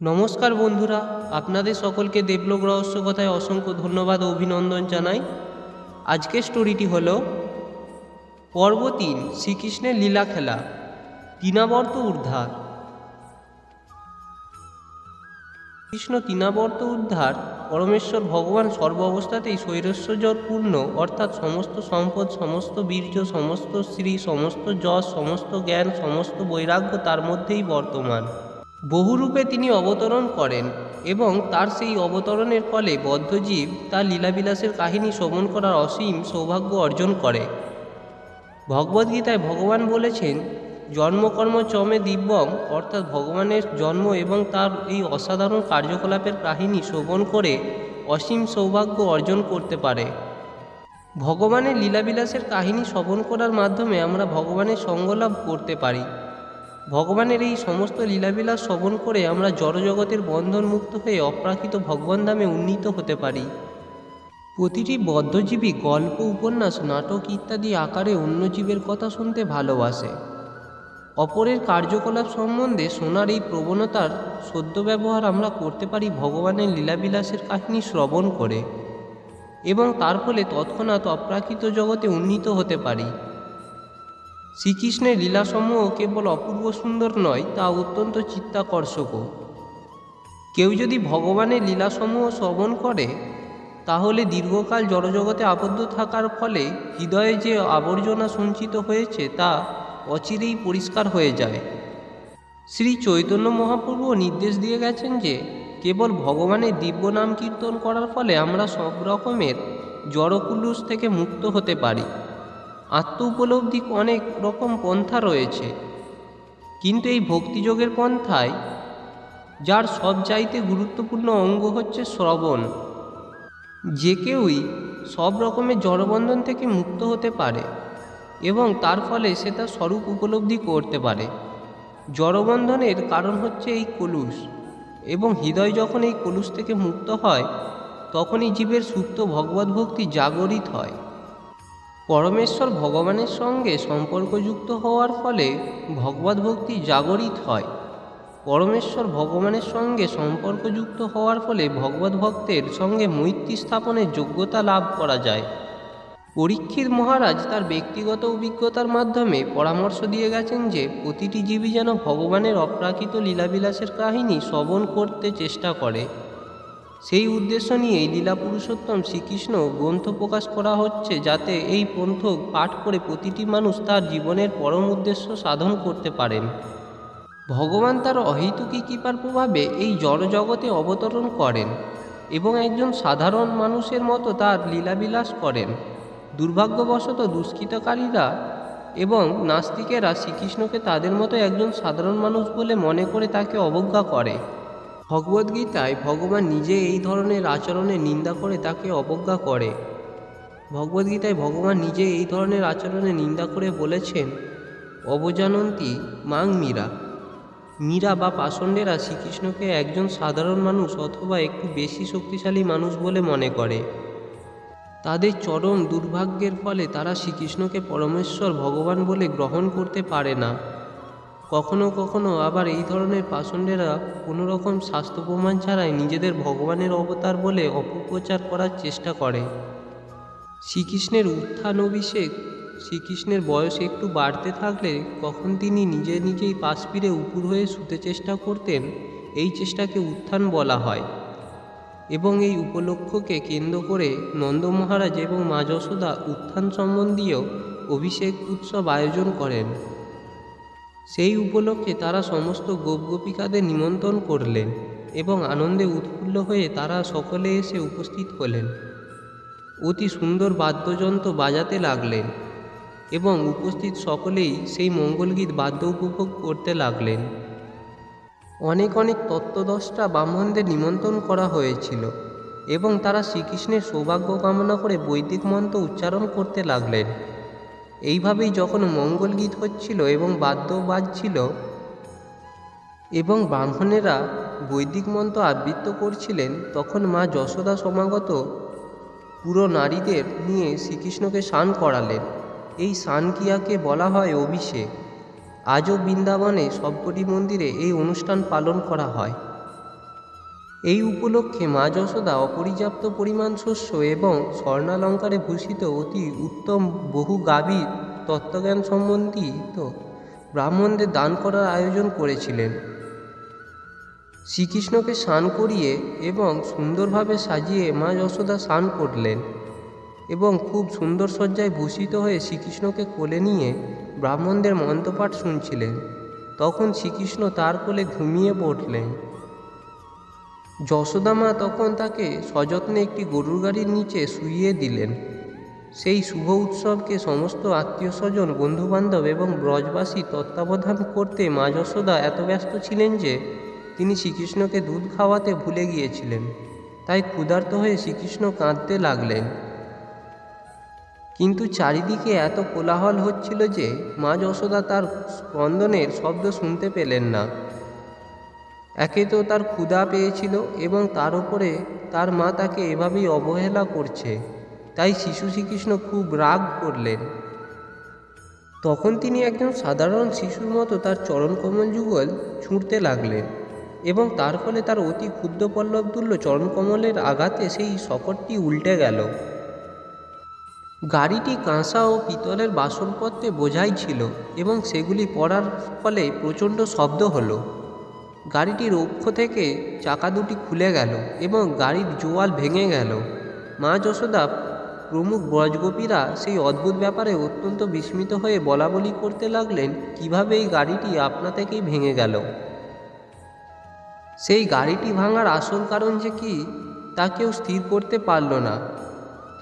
নমস্কার বন্ধুরা, আপনাদের সকলকে দেবলোক রহস্য কথায় অসংখ্য ধন্যবাদ ও অভিনন্দন জানাই। আজকের স্টোরিটি হল পর্ব তিন শ্রীকৃষ্ণের লীলা খেলা তিনাবর্ত উদ্ধার। কৃষ্ণ তিনাবর্ত উদ্ধার পরমেশ্বর ভগবান সর্ব অবস্থাতেই স্বৈরস্যজরপূর্ণ অর্থাৎ সমস্ত সম্পদ, সমস্ত বীর্য, সমস্ত শ্রী সমস্ত যশ, সমস্ত জ্ঞান, সমস্ত বৈরাগ্য তার মধ্যেই বর্তমান। বহুরূপে তিনি অবতরণ করেন এবং তার সেই অবতরণের ফলে বদ্ধজীব তার লীলাবিলাসের কাহিনী শ্রবণ করার অসীম সৌভাগ্য অর্জন করে। ভগবদ্গীতায় ভগবান বলেছেন, জন্মকর্ম চমে দিব্যম অর্থাৎ ভগবানের জন্ম এবং তার এই অসাধারণ কার্যকলাপের কাহিনী শ্রবণ করে অসীম সৌভাগ্য অর্জন করতে পারে। ভগবানের লীলাবিলাসের কাহিনী শ্রবণ করার মাধ্যমে আমরা ভগবানের সঙ্গলাভ করতে পারি। ভগবানের এই সমস্ত লীলাবিলাস শ্রবণ করে আমরা জড়জগতের বন্ধন মুক্ত হয়ে অপ্রাকৃত ভগবান ধামে উন্নীত হতে পারি। প্রতিটি বদ্ধজীবী গল্প, উপন্যাস, নাটক ইত্যাদি আকারে অন্য জীবের কথা শুনতে ভালোবাসে। অপরের কার্যকলাপ সম্বন্ধে শোনার এই প্রবণতার সদ্য ব্যবহার আমরা করতে পারি ভগবানের লীলাবিলাসের কাহিনী শ্রবণ করে এবং তার ফলে তৎক্ষণাৎ অপ্রাকৃত জগতে উন্নীত হতে পারি। শ্রীকৃষ্ণের লীলাসমূহ কেবল অপূর্ব সুন্দর নয়, তা অত্যন্ত চিত্তাকর্ষকও কেউ যদি ভগবানের লীলাসমূহ শ্রবণ করে, তাহলে দীর্ঘকাল জড়জগতে আবদ্ধ থাকার ফলে হৃদয়ে যে আবর্জনা সঞ্চিত হয়েছে, তা অচিরেই পরিষ্কার হয়ে যায়। শ্রী চৈতন্য মহাপ্রভু নির্দেশ দিয়ে গেছেন যে, কেবল ভগবানের দিব্য নাম কীর্তন করার ফলে আমরা সব রকমের জড়কুলুস থেকে মুক্ত হতে পারি। আত্ম উপলব্ধি অনেক রকম পন্থা রয়েছে। কিন্তু এই ভক্তিযোগের পন্থায়, যার সব চাইতে গুরুত্বপূর্ণ অঙ্গ হচ্ছে শ্রবণ। যে কেউই সব রকমের জড়বন্ধন থেকে মুক্ত হতে পারে এবং তার ফলে সে তার স্বরূপ উপলব্ধি করতে পারে। জড়বন্ধনের কারণ হচ্ছে এই কলুষ এবং হৃদয় যখন এই কলুষ থেকে মুক্ত হয়, তখনই জীবের সুপ্ত ভগবত ভক্তি জাগরিত হয়। পরমেশ্বর ভগবানের সঙ্গে সম্পর্কযুক্ত হওয়ার ফলে ভগবত ভক্তি জাগরিত হয়। পরমেশ্বর ভগবানের সঙ্গে সম্পর্কযুক্ত হওয়ার ফলে ভগবত ভক্তের সঙ্গে মৈত্রী স্থাপনের যোগ্যতা লাভ করা যায়। পরীক্ষিত মহারাজ তার ব্যক্তিগত অভিজ্ঞতার মাধ্যমে পরামর্শ দিয়ে গেছেন যে, প্রতিটি জীবী যেন ভগবানের অপ্রাকৃত লীলাবিলাসের কাহিনী শ্রবণ করতে চেষ্টা করে। সেই উদ্দেশ্য নিয়েই লীলা পুরুষোত্তম শ্রীকৃষ্ণ গ্রন্থ প্রকাশ করা হচ্ছে যাতে এই পন্থ পাঠ করে প্রতিটি মানুষ তার জীবনের পরম উদ্দেশ্য সাধন করতে পারেন। ভগবান তার অহেতুকী কৃপার প্রভাবে এই জড়জগতে অবতরণ করেন এবং একজন সাধারণ মানুষের মতো তার লীলাবিলাস করেন। দুর্ভাগ্যবশত দুষ্কৃতকারীরা এবং নাস্তিকেরা শ্রীকৃষ্ণকে তাদের মতো একজন সাধারণ মানুষ বলে মনে করে তাকে অবজ্ঞা করে। ভগবদ্গীতায় ভগবান নিজে এই ধরনের আচরণের নিন্দা করে তাকে অবজ্ঞা করে। ভগবদ্গীতায় ভগবান নিজে এই ধরনের আচরণের নিন্দা করে বলেছেন, অবজানন্তী মাং মীরা। মীরা বা পাষণ্ডেরা শ্রীকৃষ্ণকে একজন সাধারণ মানুষ অথবা একটু বেশি শক্তিশালী মানুষ বলে মনে করে। তাদের চরম দুর্ভাগ্যের ফলে তারা শ্রীকৃষ্ণকে পরমেশ্বর ভগবান বলে গ্রহণ করতে পারে না। কখনো কখনো আবার এই ধরনের পাষণ্ডেরা কোনো রকম স্বাস্থ্য প্রমাণ ছাড়াই নিজেদের ভগবানের অবতার বলে অপপ্রচার করার চেষ্টা করে। শ্রীকৃষ্ণের উত্থান অভিষেক, শ্রীকৃষ্ণের বয়স একটু বাড়তে থাকলে কখন তিনি নিজে নিজেই পাশ ফিরে উপুর হয়ে শুতে চেষ্টা করতেন, এই চেষ্টাকে উত্থান বলা হয়। এবং এই উপলক্ষকে কেন্দ্র করে নন্দ মহারাজ এবং মা যশোদা উত্থান সম্বন্ধীয় অভিষেক উৎসব আয়োজন করেন। সেই উপলক্ষে তারা সমস্ত গোপগোপিকাদের নিমন্ত্রণ করলেন এবং আনন্দে উৎফুল্ল হয়ে তারা সকলে এসে উপস্থিত হলেন। অতি সুন্দর বাদ্যযন্ত্র বাজাতে লাগলেন এবং উপস্থিত সকলেই সেই মঙ্গলগীত বাদ্য উপভোগ করতে লাগলেন। অনেক অনেক তত্ত্বদষ্টা ব্রাহ্মণদের নিমন্ত্রণ করা হয়েছিল এবং তারা শ্রীকৃষ্ণের সৌভাগ্য কামনা করে বৈদিক মন্ত্র উচ্চারণ করতে লাগলেন। এইভাবেই যখন মঙ্গল গীত হচ্ছিল এবং বাদ্য বাজছিল, এবং ব্রাহ্মণেরা বৈদিক মন্ত্র আবৃত্ত করছিলেন, তখন মা যশোদা সমাগত পুরো নারীদের নিয়ে শ্রীকৃষ্ণকে স্নান করালেন। এই স্নান ক্রিয়াকে বলা হয় অভিষেক। আজও বৃন্দাবনে সবকটি মন্দিরে এই অনুষ্ঠান পালন করা হয়। এই উপলক্ষে মা যশোদা অপর্যাপ্ত পরিমাণ শস্য এবং স্বর্ণালঙ্কারে ভূষিত অতি উত্তম বহু গাভী তত্ত্বজ্ঞান সম্বন্ধিত ব্রাহ্মণদের দান করার আয়োজন করেছিলেন। শ্রীকৃষ্ণকে স্নান করিয়ে এবং সুন্দরভাবে সাজিয়ে মা যশোদা স্নান করলেন এবং খুব সুন্দর সজ্জায় ভূষিত হয়ে শ্রীকৃষ্ণকে কোলে নিয়ে ব্রাহ্মণদের মন্ত্রপাঠ শুনছিলেন। তখন শ্রীকৃষ্ণ তার কোলে ঘুমিয়ে পড়লেন। যশোদা মা তখন তাকে সযত্নে একটি গরুর গাড়ির নিচে শুইয়ে দিলেন। সেই শুভ উৎসবকে সমস্ত আত্মীয় স্বজন, বন্ধুবান্ধব এবং ব্রজবাসী তত্ত্বাবধান করতে মা যশোদা এত ব্যস্ত ছিলেন যে, তিনি শ্রীকৃষ্ণকে দুধ খাওয়াতে ভুলে গিয়েছিলেন। তাই ক্ষুধার্ত হয়ে শ্রীকৃষ্ণ কাঁদতে লাগলেন। কিন্তু চারিদিকে এত কোলাহল হচ্ছিল যে, মা যশোদা তার স্পন্দনের শব্দ শুনতে পেলেন না। একে তো তার ক্ষুধা পেয়েছিল এবং তার উপরে তার মা তাকে এভাবেই অবহেলা করছে। তাই শিশু শ্রীকৃষ্ণ খুব রাগ করলেন। তখন তিনি একজন সাধারণ শিশুর মতো তার চরণকমল যুগল ছুঁড়তে লাগলেন এবং তার ফলে তার অতি ক্ষুদ্র পল্লবতুল্য চরণকমলের আঘাতে সেই শকটটি উল্টে গেল। গাড়িটি কাঁসা ও পিতলের বাসনপত্রে বোঝাই ছিল এবং সেগুলি পড়ার ফলে প্রচণ্ড শব্দ হলো। গাড়িটির অক্ষ থেকে চাকা দুটি খুলে গেল এবং গাড়ির জোয়াল ভেঙে গেল। মা যশোদা প্রমুখ ব্রজগোপীরা সেই অদ্ভুত ব্যাপারে অত্যন্ত বিস্মিত হয়ে বলা বলি করতে লাগলেন, কীভাবে এই গাড়িটি আপনা থেকেই ভেঙে গেল? সেই গাড়িটি ভাঙার আসল কারণ যে কি, তা কেউ স্থির করতে পারল না।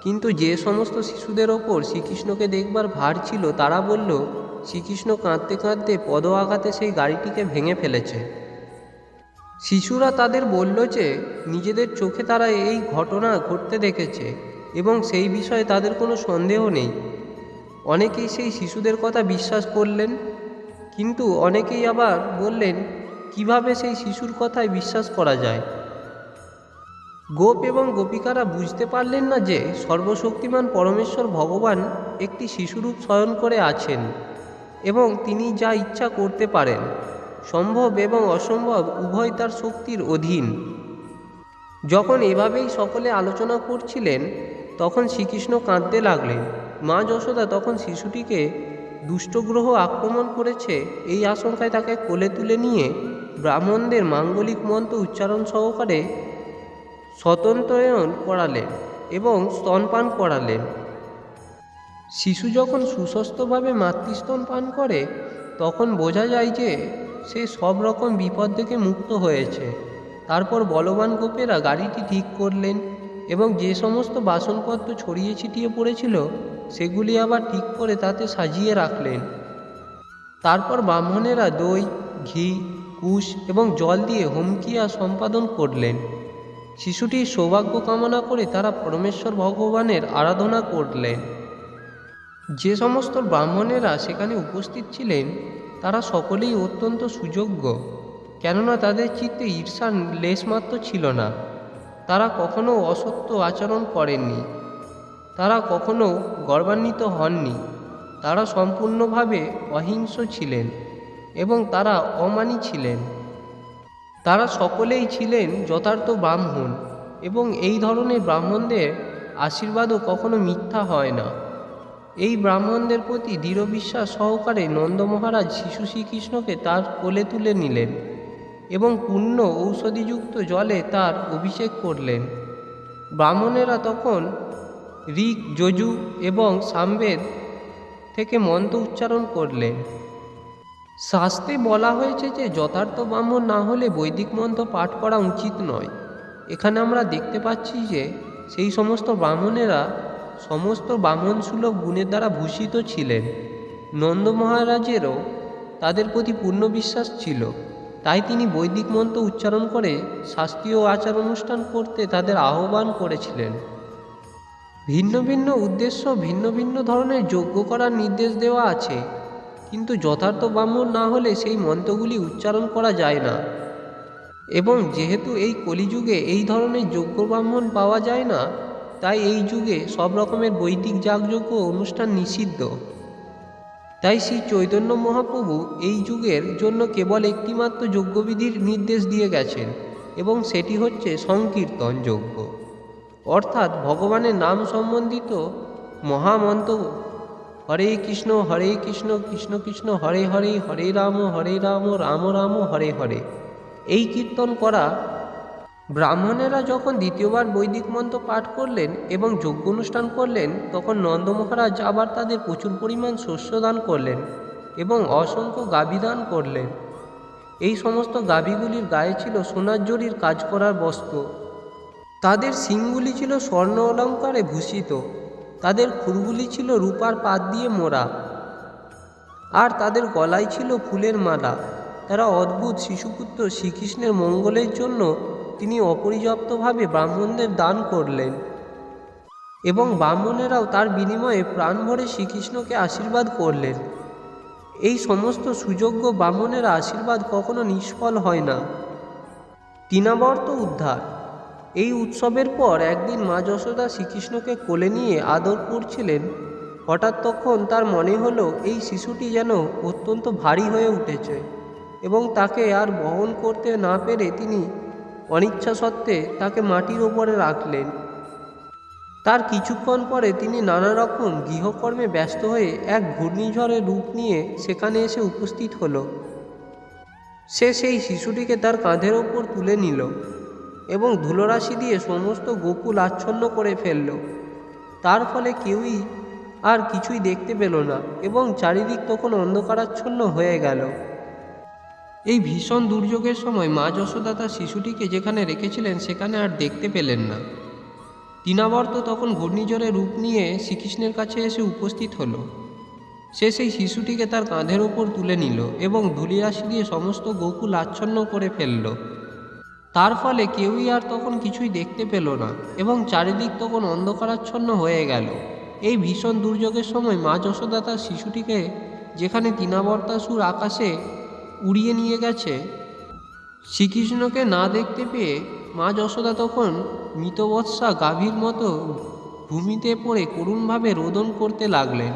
কিন্তু যে সমস্ত শিশুদের ওপর শ্রীকৃষ্ণকে দেখবার ভার ছিল, তারা বলল, শ্রীকৃষ্ণ কাঁদতে কাঁদতে পদ আঘাতে সেই গাড়িটিকে ভেঙে ফেলেছে। শিশুরা তাদের বলল যে, নিজেদের চোখে তারা এই ঘটনা ঘটতে দেখেছে এবং সেই বিষয়ে তাদের কোনো সন্দেহ নেই। অনেকেই সেই শিশুদের কথা বিশ্বাস করলেন, কিন্তু অনেকেই আবার বললেন, কীভাবে সেই শিশুর কথায় বিশ্বাস করা যায়? গোপ এবং গোপিকারা বুঝতে পারলেন না যে, সর্বশক্তিমান পরমেশ্বর ভগবান একটি শিশুরূপ শয়ন করে আছেন এবং তিনি যা ইচ্ছা করতে পারেন। সম্ভব এবং অসম্ভব, উভয় তার শক্তির অধীন। যখন এভাবেই সকলে আলোচনা করছিলেন, তখন শ্রীকৃষ্ণ কাঁদতে লাগলেন। মা যশোদা তখন শিশুটিকে দুষ্টগ্রহ আক্রমণ করেছে। এই আশঙ্কায় তাকে কোলে তুলে নিয়ে ব্রাহ্মণদের মাঙ্গলিক মন্ত্র উচ্চারণ সহকারে স্বতন্ত্রায়ন করালেন এবং স্তনপান করালেন। শিশু যখন সুস্বাস্থ্যভাবে মাতৃস্তন পান করে, তখন বোঝা যায় যে সে সব রকম বিপদ থেকে মুক্ত হয়েছে। তারপর বলবান গোপেরা গাড়িটি ঠিক করলেন এবং যে সমস্ত বাসনপত্র ছড়িয়ে ছিটিয়ে পড়েছিল, সেগুলি আবার ঠিক করে তাতে সাজিয়ে রাখলেন। তারপর ব্রাহ্মণেরা দই, ঘি, কুশ এবং জল দিয়ে হোমকিয়া সম্পাদন করলেন। শিশুটির সৌভাগ্য কামনা করে তারা পরমেশ্বর ভগবানের আরাধনা করলেন। যে সমস্ত ব্রাহ্মণেরা সেখানে উপস্থিত ছিলেন তারা সকলেই অত্যন্ত সুযোগ্য। কেননা তাদের চিত্তে ঈর্ষার লেশমাত্র ছিল না। তারা কখনো অসত্য আচরণ করেননি। তারা কখনো গর্বান্বিত হননি। তারা সম্পূর্ণভাবে অহিংস ছিলেন এবং তারা অমানী ছিলেন। তারা সকলেই ছিলেন যথার্থ ব্রাহ্মণ এবং এই ধরনের ব্রাহ্মণদের আশীর্বাদও কখনো মিথ্যা হয় না। এই ব্রাহ্মণদের প্রতি দৃঢ় বিশ্বাস সহকারে নন্দ মহারাজ শিশু শ্রীকৃষ্ণকে তার কোলে তুলে নিলেন এবং পূর্ণ ঔষধিযুক্ত জলে তার অভিষেক করলেন। ব্রাহ্মণেরা তখন ঋক, যজু এবং সামবেদ থেকে মন্ত্র উচ্চারণ করলেন। শাস্ত্রে বলা হয়েছে যে যথার্থ ব্রাহ্মণ না হলে বৈদিক মন্ত্র পাঠ করা উচিত নয়। এখানে আমরা দেখতে পাচ্ছি যে সেই সমস্ত ব্রাহ্মণেরা সমস্ত ব্রাহ্মণ সুলভ গুণের দ্বারা ভূষিত ছিলেন। নন্দ মহারাজেরও তাদের প্রতি পূর্ণ বিশ্বাস ছিল। তাই তিনি বৈদিক মন্ত্র উচ্চারণ করে শাস্ত্রীয় আচার অনুষ্ঠান করতে তাদের আহ্বান করেছিলেন। ভিন্ন ভিন্ন উদ্দেশ্য, ভিন্ন ভিন্ন ধরনের যজ্ঞ করার নির্দেশ দেওয়া আছে। কিন্তু যথার্থ ব্রাহ্মণ না হলে সেই মন্ত্রগুলি উচ্চারণ করা যায় না। এবং যেহেতু এই কলিযুগে এই ধরনের যোগ্য ব্রাহ্মণ পাওয়া যায় না তাই এই যুগে সব রকমের বৈদিক যাগযজ্ঞ অনুষ্ঠান নিষিদ্ধ। তাই শ্রী চৈতন্য মহাপ্রভু এই যুগের জন্য কেবল একটিমাত্র যজ্ঞবিধির নির্দেশ দিয়ে গেছেন এবং সেটি হচ্ছে সংকীর্তন যজ্ঞ। অর্থাৎ ভগবানের নাম সম্বন্ধিত মহামন্ত্র, হরে কৃষ্ণ হরে কৃষ্ণ কৃষ্ণ কৃষ্ণ, হরে হরে হরে রাম হরে রাম রাম রাম, হরে হরে। এই কীর্তন করা ব্রাহ্মণেরা যখন দ্বিতীয়বার বৈদিক মন্ত্র পাঠ করলেন এবং যজ্ঞ অনুষ্ঠান করলেন, তখন নন্দ মহারাজ আবার তাদের প্রচুর পরিমাণ শস্য দান করলেন এবং অসংখ্য গাভী দান করলেন। এই সমস্ত গাভীগুলির গায়ে ছিল সোনার জরির কাজ করার বস্ত্র। তাদের শিংগুলি ছিল স্বর্ণ অলঙ্কারে ভূষিত। তাদের খুরগুলি ছিল রূপার পাত দিয়ে মোড়া। আর তাদের গলায় ছিল ফুলের মালা। তারা অদ্ভুত শিশুপুত্র শ্রীকৃষ্ণের মঙ্গলের জন্য তিনি অপরিযপ্তভাবে ব্রাহ্মণদের দান করলেন এবং ব্রাহ্মণেরাও তার বিনিময়ে প্রাণ ভরে শ্রীকৃষ্ণকে আশীর্বাদ করলেন। এই সমস্ত সুযোগ্য ব্রাহ্মণের আশীর্বাদ কখনো নিষ্ফল হয় না। তিনাবর্ত উদ্ধার। এই উৎসবের পর একদিন মা যশোদা শ্রীকৃষ্ণকে কোলে নিয়ে আদর করছিলেন। হঠাৎ তখন তার মনে হলো, এই শিশুটি যেন অত্যন্ত ভারী হয়ে উঠেছে এবং তাকে আর বহন করতে না পেরে তিনি অনিচ্ছা সত্ত্বে তাকে মাটির ওপরে রাখলেন। তার কিছুক্ষণ পরে তিনি নানা রকম গৃহকর্মে ব্যস্ত হয়ে এক ঘূর্ণিঝড়ের রূপ নিয়ে সেখানে এসে উপস্থিত হলো। সে সেই শিশুটিকে তার কাঁধের ওপর তুলে নিল এবং ধুলোরাশি দিয়ে সমস্ত গোকুল আচ্ছন্ন করে ফেলল। তার ফলে কেউই আর কিছুই দেখতে পেল না এবং চারিদিক তখন অন্ধকারাচ্ছন্ন হয়ে গেল। এই ভীষণ দুর্যোগের সময় মা যশোদা তার শিশুটিকে যেখানে রেখেছিলেন সেখানে আর দেখতে পেলেন না। তিনাবর্ত তখন ঘূর্ণিঝড়ে রূপ নিয়ে শ্রীকৃষ্ণের কাছে এসে উপস্থিত হলো। সে সেই শিশুটিকে তার কাঁধের ওপর তুলে নিল এবং ধুলিরাশি দিয়ে সমস্ত গোকুল আচ্ছন্ন করে ফেলল। তার ফলে কেউই আর তখন কিছুই দেখতে পেল না এবং চারিদিক তখন অন্ধকারাচ্ছন্ন হয়ে গেল। এই ভীষণ দুর্যোগের সময় মা যশোদা তার শিশুটিকে যেখানে তিনাবর্তাসুর আকাশে উড়িয়ে নিয়ে গেছে। শ্রীকৃষ্ণকে না দেখতে পেয়ে মা যশোদা তখন মৃতবৎসা গাভীর মতো ভূমিতে পড়ে করুণভাবে রোদন করতে লাগলেন।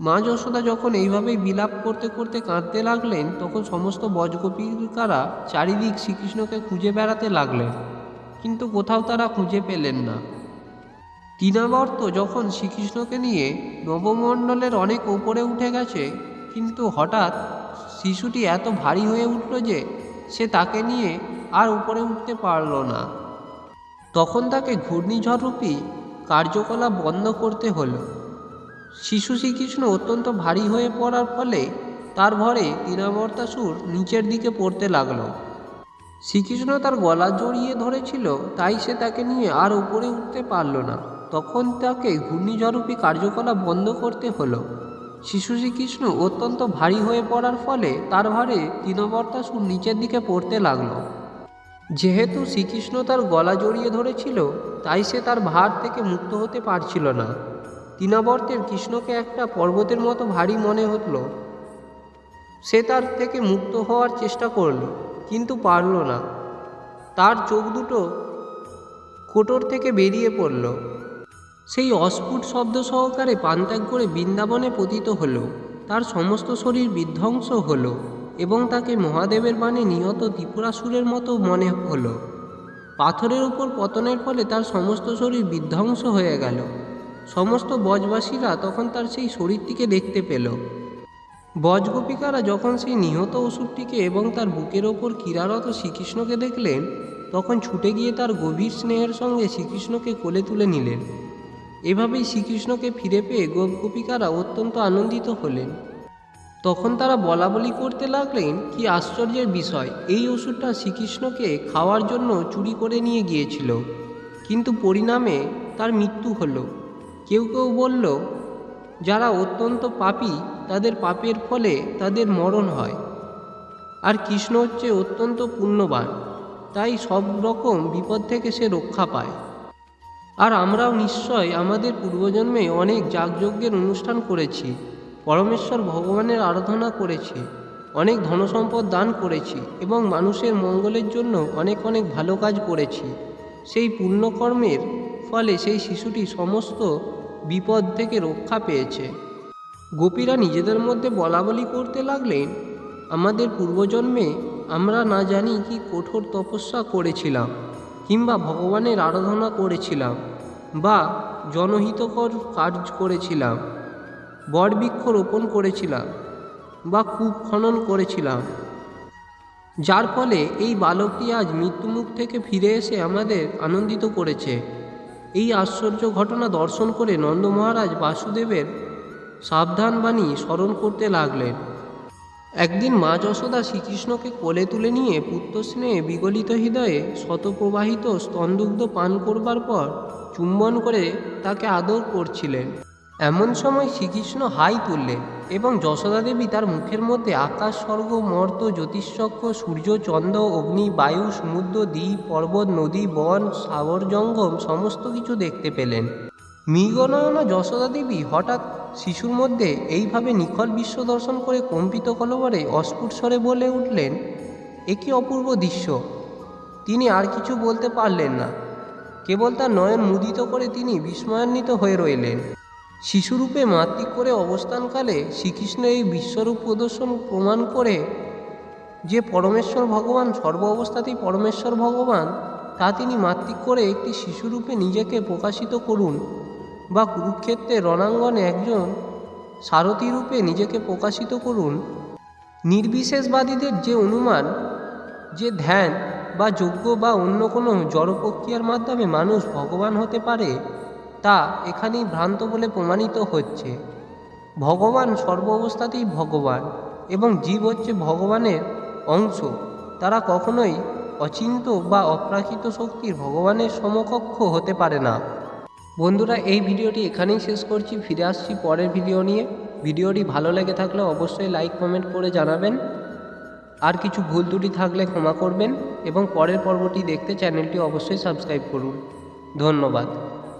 মা যশোদা যখন এইভাবে বিলাপ করতে করতে কাঁদতে লাগলেন, তখন সমস্ত বজগোপিকারা চারিদিক শ্রীকৃষ্ণকে খুঁজে বেড়াতে লাগলেন। কিন্তু কোথাও তারা খুঁজে পেলেন না। তিনাবর্ত যখন শ্রীকৃষ্ণকে নিয়ে নবমণ্ডলের অনেক ওপরে উঠে গেছে, কিন্তু হঠাৎ শিশুটি এত ভারী হয়ে উঠল যে সে তাকে নিয়ে আর উপরে উঠতে পারল না। তখন তাকে ঘূর্ণিঝড়রূপী কার্যকলাপ বন্ধ করতে হলো। শিশু শ্রীকৃষ্ণ অত্যন্ত ভারী হয়ে পড়ার ফলে তার ভরে তিনাবর্তাসুর নিচের দিকে পড়তে লাগল। শ্রীকৃষ্ণ তার গলা জড়িয়ে ধরেছিল, তাই সে তাকে নিয়ে আর উপরে উঠতে পারল না। তখন তাকে ঘূর্ণিঝড়রূপী কার্যকলাপ বন্ধ করতে হলো। শিশু শ্রীকৃষ্ণ অত্যন্ত ভারী হয়ে পড়ার ফলে তার ভারে তিনবর্তাসুর নিচের দিকে পড়তে লাগল। যেহেতু শ্রীকৃষ্ণ তার গলা জড়িয়ে ধরেছিল, তাই সে তার ভার থেকে মুক্ত হতে পারছিল না। তিনাবর্তের কৃষ্ণকে একটা পর্বতের মতো ভারী মনে হলো সে তার থেকে মুক্ত হওয়ার চেষ্টা করল, কিন্তু পারল না। তার চোখ দুটো কোটর থেকে বেরিয়ে পড়ল। সেই অস্ফুট শব্দ সহকারে পানত্যাগ করে বৃন্দাবনে পতিত হল। তার সমস্ত শরীর বিধ্বংস হল এবং তাকে মহাদেবের বাণে নিহত ত্রিপুরাসুরের মতো মনে হল। পাথরের উপর পতনের ফলে তার সমস্ত শরীর বিধ্বংস হয়ে গেল। সমস্ত বজবাসীরা তখন তার সেই শরীরটিকে দেখতে পেল। বজগোপিকারা যখন সেই নিহত অসুরটিকে এবং তার বুকের ওপর কিরারত শ্রীকৃষ্ণকে দেখলেন, তখন ছুটে গিয়ে তার গভীর স্নেহের সঙ্গে শ্রীকৃষ্ণকে কোলে তুলে নিলেন। এভাবেই শ্রীকৃষ্ণকে ফিরে পেয়ে গোপগোপিকারা অত্যন্ত আনন্দিত হলেন। তখন তারা বলা বলি করতে লাগলেন, কি আশ্চর্যের বিষয়, এই ওষুধটা শ্রীকৃষ্ণকে খাওয়ার জন্য চুরি করে নিয়ে গিয়েছিল। কিন্তু পরিণামে তার মৃত্যু হলো। কেউ কেউ বলল, যারা অত্যন্ত পাপী, তাদের পাপের ফলে তাদের মরণ হয়। আর কৃষ্ণ হচ্ছে অত্যন্ত পুণ্যবান, তাই সব রকম বিপদ থেকে সে রক্ষা পায়। আর আমরাও নিশ্চয় আমাদের পূর্বজন্মে অনেক যাগযজ্ঞের অনুষ্ঠান করেছি, পরমেশ্বর ভগবানের আরাধনা করেছি, অনেক ধনসম্পদ দান করেছি এবং মানুষের মঙ্গলের জন্য অনেক অনেক ভালো কাজ করেছি। সেই পুণ্যকর্মের ফলে সেই শিশুটি সমস্ত বিপদ থেকে রক্ষা পেয়েছে। গোপীরা নিজেদের মধ্যে বলা বলি করতে লাগলেন, আমাদের পূর্বজন্মে আমরা না জানি কি কঠোর তপস্যা করেছিলাম কিংবা ভগবানের আরাধনা করেছিলাম। বা জনহিতকর কাজ করেছিলাম, বটবৃক্ষ রোপণ করেছিলাম বা কূপ খনন করেছিলাম। যার ফলে এই বালকটি আজ মৃত্যুমুখ থেকে ফিরে এসে আমাদের আনন্দিত করেছে। এই আশ্চর্য ঘটনা দর্শন করে নন্দ মহারাজ বাসুদেবের সাবধান বাণী স্মরণ করতে লাগলেন। একদিন মা যশোদা শ্রীকৃষ্ণকে কোলে তুলে নিয়ে পুত্র স্নেহে বিগলিত হৃদয়ে শতপ্রবাহিত স্তনদুগ্ধ পান করবার পর চুম্বন করে তাকে আদর করছিলেন। এমন সময় শ্রীকৃষ্ণ হাই তুললেন এবং যশোদা দেবী তার মুখের মধ্যে আকাশ, স্বর্গ, মর্ত, জ্যোতিষচক্র, সূর্য, চন্দ্র, অগ্নি, বায়ু, সমুদ্র, দ্বীপ, পর্বত, নদী, বন, সাগর জঙ্গম সমস্ত কিছু দেখতে পেলেন। মৃগনয়না যশোদা দেবী হঠাৎ শিশুর মধ্যে এইভাবে নিখল বিশ্ব দর্শন করে কম্পিত কলবরে অস্ফুট স্বরে বলে উঠলেন একই অপূর্ব দৃশ্য। তিনি আর কিছু বলতে পারলেন না। কেবল তার নয়ন মুদিত করে তিনি বিস্ময়ান্বিত হয়ে রইলেন। শিশুরূপে মাতৃক করে অবস্থানকালে শ্রীকৃষ্ণ এই বিশ্বরূপ প্রদর্শন প্রমাণ করে যে পরমেশ্বর ভগবান সর্ব অবস্থাতেই পরমেশ্বর ভগবান, তা তিনি মাতৃক করে একটি শিশুরূপে নিজেকে প্রকাশিত করুন বা কুরুক্ষেত্রে রণাঙ্গনে একজন সারথী রূপে নিজেকে প্রকাশিত করুন। নির্বিশেষবাদীদের যে অনুমান, যে ধ্যান বা যজ্ঞ বা অন্য কোনো জড় প্রক্রিয়ার মাধ্যমে মানুষ ভগবান হতে পারে, তা এখানেই ভ্রান্ত বলে প্রমাণিত হচ্ছে। ভগবান সর্ব অবস্থাতেই ভগবান এবং জীব হচ্ছে ভগবানের অংশ। তারা কখনোই অচিন্ত বা অপ্রাকৃত শক্তির ভগবানের সমকক্ষ হতে পারে না। বন্ধুরা, এই ভিডিওটি এখানেই শেষ করছি। ফিরে আসছি পরের ভিডিও নিয়ে। ভিডিওটি ভালো লেগে থাকলে অবশ্যই লাইক, কমেন্ট করে জানাবেন। আর কিছু ভুল ত্রুটি থাকলে ক্ষমা করবেন। এবং পরের পর্বটি দেখতে চ্যানেলটি অবশ্যই সাবস্ক্রাইব করুন। ধন্যবাদ।